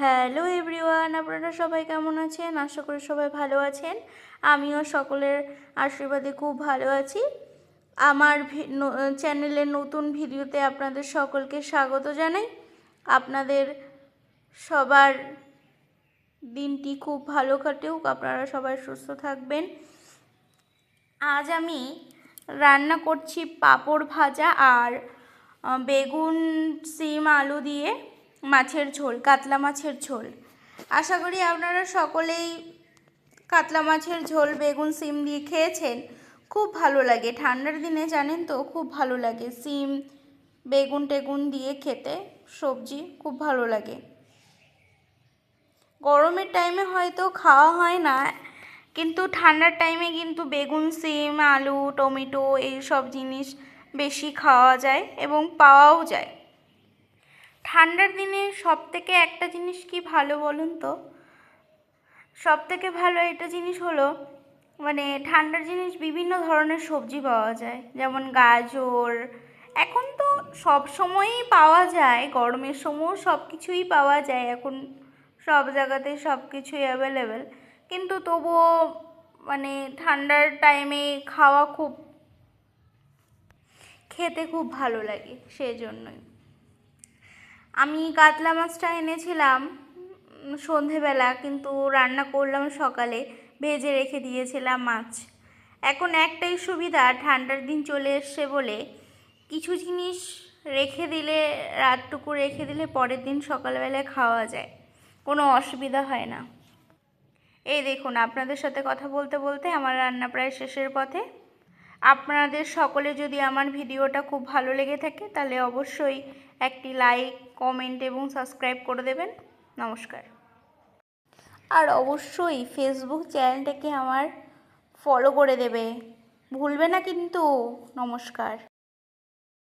Hello everyone, আপনারা সবাই কেমন আছেন? আশা করি সবাই ভালো আছেন। আমিও সকলের আশীর্বাদে খুব ভালো আছি। আমার চ্যানেলের নতুন ভিডিওতে আপনাদের সকলকে স্বাগত জানাই। আপনাদের সবার দিনটি খুব ভালো কাটুক, আপনারা সবাই সুস্থ থাকবেন। আজ আমি রান্না করছি পাঁপড় ভাজা আর বেগুন, সিম, আলু দিয়ে। মাছের ঝোল, কাতলা মাছের ঝোল। আশা করি আপনারা সকলেই কাতলা মাছের ঝোল, বেগুন, সিম দিয়ে খেয়েছেন। খুব ভালো লাগে। ঠান্ডার দিনে জানেন তো, খুব ভালো লাগে। সিম, বেগুন টেগুন দিয়ে খেতে সবজি খুব ভালো লাগে। গরমের টাইমে হয়তো খাওয়া হয় না, কিন্তু ঠান্ডার টাইমে কিন্তু বেগুন, সিম, আলু, টমেটো এই সব জিনিস বেশি খাওয়া যায় এবং পাওয়াও যায়। ঠান্ডার দিনে সব থেকে একটা জিনিস কি ভালো বলুন তো? সব থেকে ভালো একটা জিনিস হলো মানে ঠান্ডার জিনিস বিভিন্ন ধরনের সবজি পাওয়া যায়, যেমন গাজর। এখন তো সব সময়ই পাওয়া যায়, গরমের সময়ও সব কিছুই পাওয়া যায়, এখন সব জায়গাতে সব কিছুই অ্যাভেলেবেল কিন্তু তবুও মানে ঠান্ডার টাইমে খাওয়া খুব, খেতে খুব ভালো লাগে, সেজন্যই। আমি কাতলা মাছটা এনেছিলাম সন্ধেবেলা, কিন্তু রান্না করলাম সকালে, ভেজে রেখে দিয়েছিলাম মাছ। এখন একটাই সুবিধা, ঠান্ডার দিন চলে এসছে বলে। কিছু জিনিস রেখে দিলে, রাতটুকু রেখে দিলে পরের দিন সকালবেলায় খাওয়া যায়। কোনো অসুবিধা হয় না। এই দেখুন, আপনাদের সাথে কথা বলতে বলতে আমার রান্না প্রায় শেষের পথে। আপনাদের সকলে যদি আমার ভিডিওটা খুব ভালো লেগে থাকে, তাহলে অবশ্যই একটি লাইক, কমেন্ট এবং সাবস্ক্রাইব করে দেবেন। নমস্কার। আর অবশ্যই ফেসবুক চ্যানেলটাকে আমার ফলো করে দেবে। ভুলবে না কিন্তু। নমস্কার।